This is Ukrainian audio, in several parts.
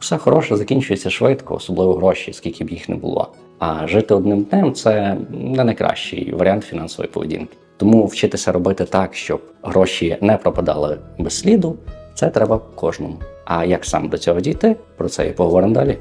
Все хороше закінчується швидко, особливо гроші, скільки б їх не було. А жити одним днем це не найкращий варіант фінансової поведінки. Тому вчитися робити так, щоб гроші не пропадали без сліду, це треба кожному. А як саме до цього дійти, про це і поговоримо далі.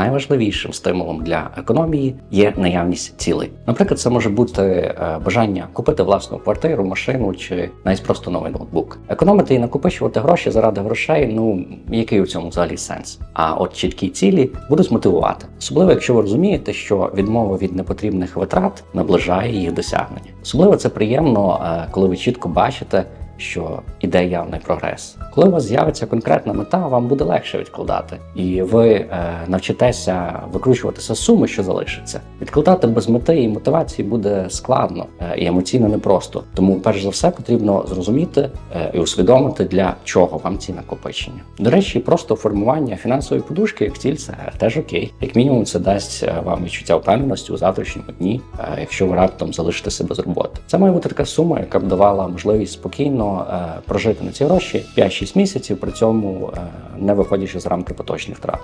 Найважливішим стимулом для економії є наявність цілей. Наприклад, це може бути е, бажання купити власну квартиру, машину чи навіть просто новий ноутбук. Економити і накопичувати гроші заради грошей. Ну який у цьому взагалі сенс? А от чіткі цілі будуть мотивувати, особливо якщо ви розумієте, що відмова від непотрібних витрат наближає їх досягнення. Особливо це приємно, е, коли ви чітко бачите. Що іде явний прогрес, коли у вас з'явиться конкретна мета, вам буде легше відкладати, і ви е, навчитеся викручуватися з суми, що залишиться. Відкладати без мети і мотивації буде складно е, і емоційно непросто. Тому, перш за все, потрібно зрозуміти е, і усвідомити, для чого вам ці накопичення. До речі, просто формування фінансової подушки як ціль це теж окей. Як мінімум, це дасть е, вам відчуття впевненості у завтрашньому дні, е, якщо ви раптом залишитеся без роботи. Це має бути така сума, яка б давала можливість спокійно е, прожити на ці гроші 5-6 місяців, при цьому е, не виходячи з рамки поточних втрат.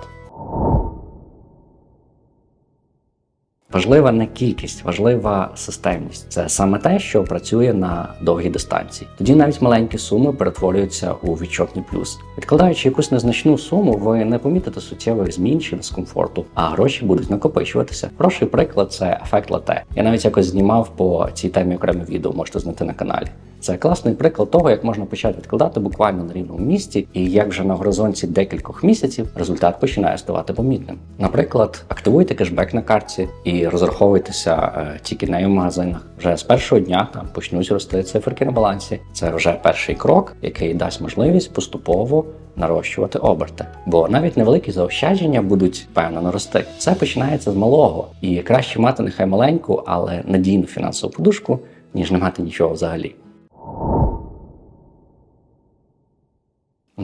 Важлива не кількість, важлива системність. Це саме те, що працює на довгій дистанції. Тоді навіть маленькі суми перетворюються у відчутний плюс. Відкладаючи якусь незначну суму, ви не помітите суттєвих змін чи дискомфорту, а гроші будуть накопичуватися. Хороший приклад це ефект лате. Я навіть якось знімав по цій темі окреме відео, можете знайти на каналі. Це класний приклад того, як можна почати відкладати буквально на рівному місці, і як вже на горизонті декількох місяців результат починає ставати помітним. Наприклад, активуйте кешбек на картці і розраховуйтеся е, тільки нею в магазинах. Вже з першого дня там почнуть рости циферки на балансі. Це вже перший крок, який дасть можливість поступово нарощувати оберти. Бо навіть невеликі заощадження будуть певно рости. Це починається з малого, і краще мати нехай маленьку, але надійну фінансову подушку, ніж не мати нічого взагалі.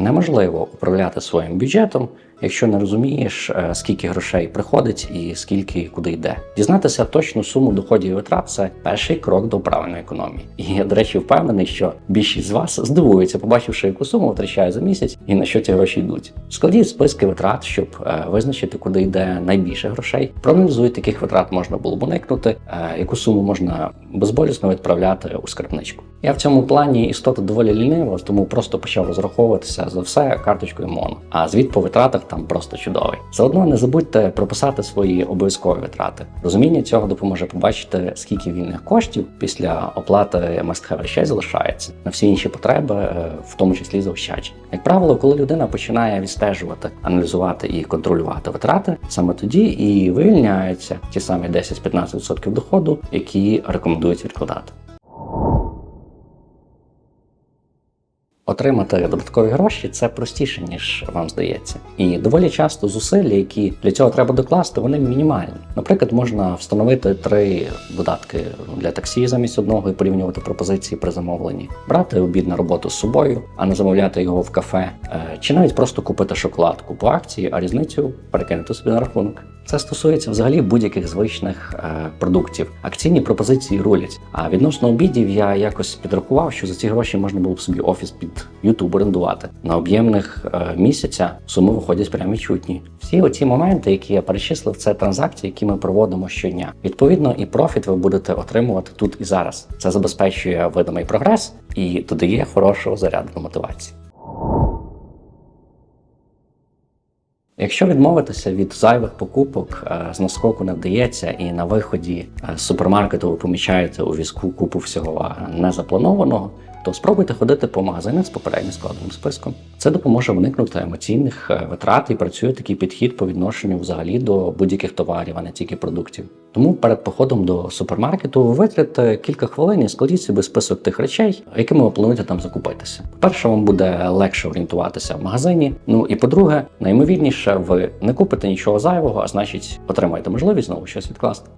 Неможливо управляти своїм бюджетом, якщо не розумієш, е, скільки грошей приходить і скільки куди йде. Дізнатися точну суму доходів і витрат це перший крок до правильної економії. І я, до речі, впевнений, що більшість з вас здивується, побачивши, яку суму витрачає за місяць і на що ці гроші йдуть. Складіть списки витрат, щоб е, визначити, куди йде найбільше грошей. Проаналізуйте, яких витрат можна було б уникнути, е, яку суму можна безболісно відправляти у скарбничку. Я в цьому плані істота доволі лінива, тому просто почав розраховуватися за все карточкою МОН. А звіт по витратах там просто чудовий. Заодно не забудьте прописати свої обов'язкові витрати. Розуміння цього допоможе побачити, скільки вільних коштів після оплати must-have речей залишається на всі інші потреби, е, в тому числі заощаджень. Як правило, коли людина починає відстежувати, аналізувати і контролювати витрати, саме тоді і вивільняються ті самі 10-15% доходу, які рекомендують відкладати. Отримати додаткові гроші це простіше, ніж вам здається. І доволі часто зусилля, які для цього треба докласти, вони мінімальні. Наприклад, можна встановити три додатки для таксі замість одного і порівнювати пропозиції при замовленні, брати обід на роботу з собою, а не замовляти його в кафе, е, чи навіть просто купити шоколадку по акції, а різницю перекинути собі на рахунок. Це стосується взагалі будь-яких звичних е, продуктів. Акційні пропозиції рулять. А відносно обідів я якось підрахував, що за ці гроші можна було б собі офіс під YouTube орендувати. На об'ємних е, місяця суми виходять прямо відчутні. Всі оці моменти, які я перечислив, це транзакції, які ми проводимо щодня. Відповідно, і профіт ви будете отримувати тут і зараз. Це забезпечує видимий прогрес і додає хорошого заряду мотивації. Якщо відмовитися від зайвих покупок, е, з наскоку не вдається, і на виході е, з супермаркету ви помічаєте у візку купу всього е, незапланованого, то спробуйте ходити по магазинах з попередньо складеним списком. Це допоможе уникнути емоційних витрат і працює такий підхід по відношенню взагалі до будь-яких товарів, а не тільки продуктів. Тому перед походом до супермаркету ви витратите кілька хвилин і складіть собі список тих речей, якими ви плануєте там закупитися. По-перше, вам буде легше орієнтуватися в магазині. Ну і по-друге, наймовірніше, ви не купите нічого зайвого, а значить, отримаєте можливість знову щось відкласти.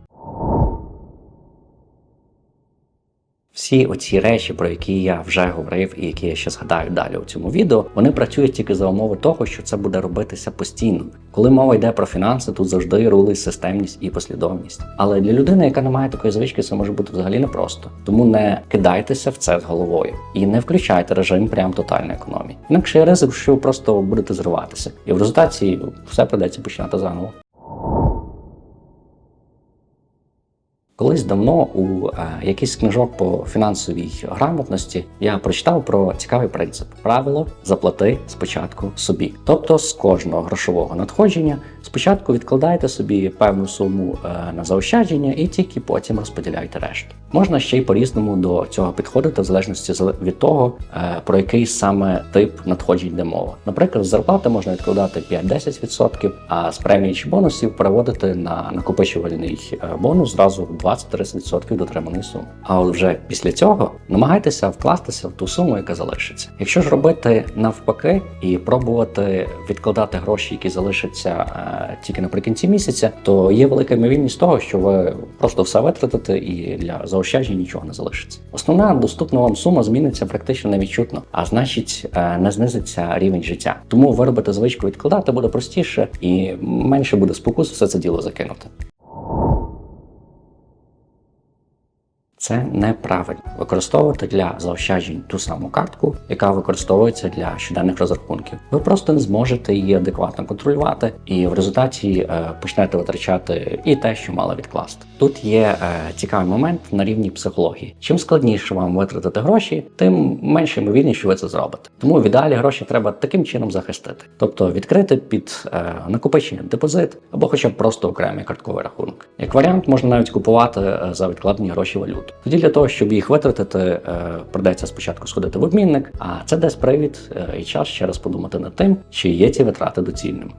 Всі оці речі, про які я вже говорив, і які я ще згадаю далі у цьому відео, вони працюють тільки за умови того, що це буде робитися постійно. Коли мова йде про фінанси, тут завжди рулить системність і послідовність. Але для людини, яка не має такої звички, це може бути взагалі непросто. Тому не кидайтеся в це з головою і не включайте режим прям тотальної економії. Інакше ризик, що ви просто будете зриватися, і в результаті все придеться починати заново. Колись давно у е, якийсь книжок по фінансовій грамотності я прочитав про цікавий принцип: правило заплати спочатку собі. Тобто з кожного грошового надходження спочатку відкладайте собі певну суму е, на заощадження і тільки потім розподіляйте решту. Можна ще й по-різному до цього підходити, в залежності від того, е, про який саме тип надходжень йде мова. Наприклад, з зарплати можна відкладати 5-10%, а з премії чи бонусів переводити на накопичувальний бонус зразу 20-30% дотриманої суми. А от вже після цього намагайтеся вкластися в ту суму, яка залишиться. Якщо ж робити навпаки і пробувати відкладати гроші, які залишаться е, тільки наприкінці місяця, то є велика ймовірність того, що ви просто все витратите і для заощаджень нічого не залишиться. Основна доступна вам сума зміниться практично невідчутно, а значить е, не знизиться рівень життя. Тому виробити звичку відкладати буде простіше і менше буде спокус все це діло закинути. Це неправильно використовувати для заощаджень ту саму картку, яка використовується для щоденних розрахунків. Ви просто не зможете її адекватно контролювати, і в результаті е, почнете витрачати і те, що мали відкласти. Тут є е, цікавий момент на рівні психології. Чим складніше вам витратити гроші, тим менше ймовірність, що ви це зробите. Тому в ідеалі гроші треба таким чином захистити, тобто відкрити під е, накопичення депозит або хоча б просто окремий картковий рахунок. Як варіант, можна навіть купувати е, за відкладені гроші валюту. Тоді для того, щоб їх витратити, е, придеться спочатку сходити в обмінник, а це дасть привід е, і час ще раз подумати над тим, чи є ці витрати доцільними.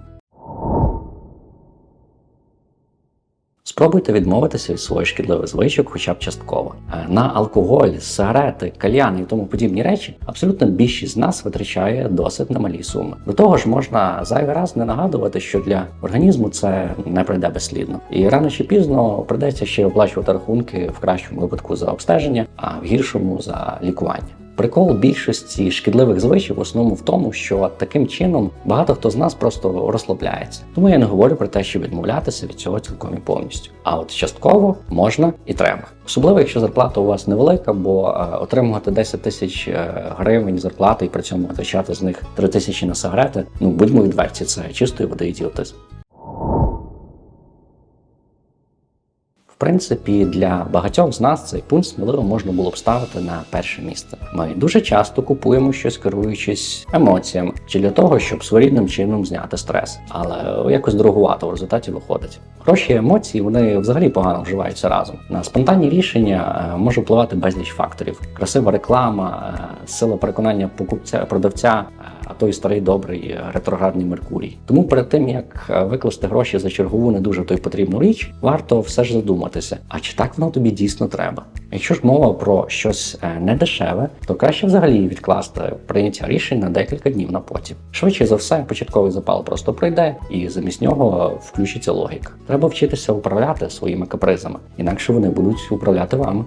Спробуйте відмовитися від своїх шкідливих звичок, хоча б частково. Е, На алкоголь, сигарети, кальяни і тому подібні речі абсолютно більшість з нас витрачає досить немалі суми. До того ж, можна зайвий раз не нагадувати, що для організму це не пройде безслідно, і рано чи пізно придеться ще оплачувати рахунки в кращому випадку за обстеження, а в гіршому за лікування. Прикол більшості шкідливих звичок в основному в тому, що таким чином багато хто з нас просто розслабляється. Тому я не говорю про те, щоб відмовлятися від цього цілком і повністю. А от частково можна і треба. Особливо, якщо зарплата у вас невелика, бо е, отримувати 10 тисяч е, гривень зарплати і при цьому витрачати з них 3 тисячі на сигарети, ну будьмо відверті, це чистої води ідіотизм. Принципі, для багатьох з нас цей пункт сміливо можна було б ставити на перше місце. Ми дуже часто купуємо щось керуючись емоціями чи для того, щоб своєрідним чином зняти стрес, але якось дорогувато в результаті виходить. Гроші емоції вони взагалі погано вживаються разом. На спонтанні рішення е, може впливати безліч факторів: красива реклама, е, сила переконання покупця продавця. Той старий добрий е, ретроградний Меркурій. Тому перед тим як е, викласти гроші за чергову не дуже той потрібну річ, варто все ж задуматися, а чи так воно тобі дійсно треба? Якщо ж мова про щось е, недешеве, то краще взагалі відкласти прийняття рішень на декілька днів на потім. Швидше за все, початковий запал просто пройде, і замість нього включиться логіка. Треба вчитися управляти своїми капризами, інакше вони будуть управляти вами.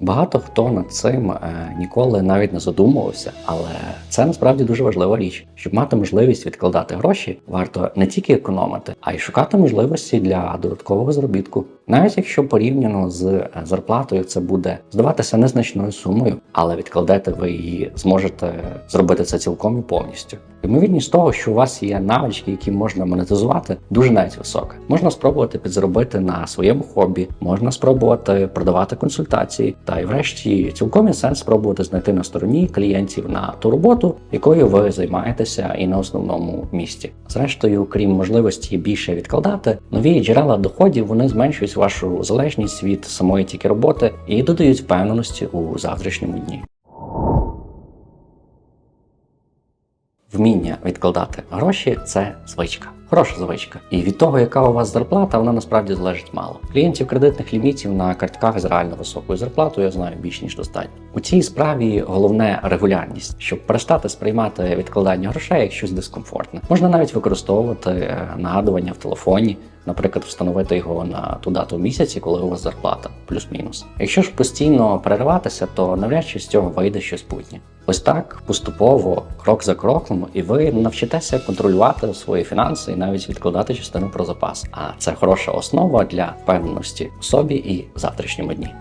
Багато хто над цим е, ніколи навіть не задумувався, але це насправді дуже важлива річ. Щоб мати можливість відкладати гроші, варто не тільки економити, а й шукати можливості для додаткового заробітку. Навіть якщо порівняно з е, зарплатою це буде здаватися незначною сумою, але відкладете ви її зможете зробити це цілком і повністю. Ймовірність того, що у вас є навички, які можна монетизувати, дуже навіть висока. Можна спробувати підзаробити на своєму хобі, можна спробувати продавати консультації, та й врешті цілком є сенс спробувати знайти на стороні клієнтів на ту роботу, якою ви займаєтеся і на основному місці. Зрештою, крім можливості більше відкладати, нові джерела доходів вони зменшують вашу залежність від самої тільки роботи і додають впевненості у завтрашньому дні. Вміння відкладати гроші це звичка. Хороша звичка. І від того, яка у вас зарплата, вона насправді залежить мало. Клієнтів кредитних лімітів на картках з реально високою зарплатою я знаю більш ніж достатньо. У цій справі головне регулярність, щоб перестати сприймати відкладання грошей як щось дискомфортне. Можна навіть використовувати е, нагадування в телефоні. Наприклад, встановити його на ту дату в місяці, коли у вас зарплата, плюс-мінус. Якщо ж постійно перериватися, то навряд чи з цього вийде щось путнє. Ось так поступово, крок за кроком, і ви навчитеся контролювати свої фінанси і навіть відкладати частину про запас. А це хороша основа для впевненості в собі і в завтрашньому дні.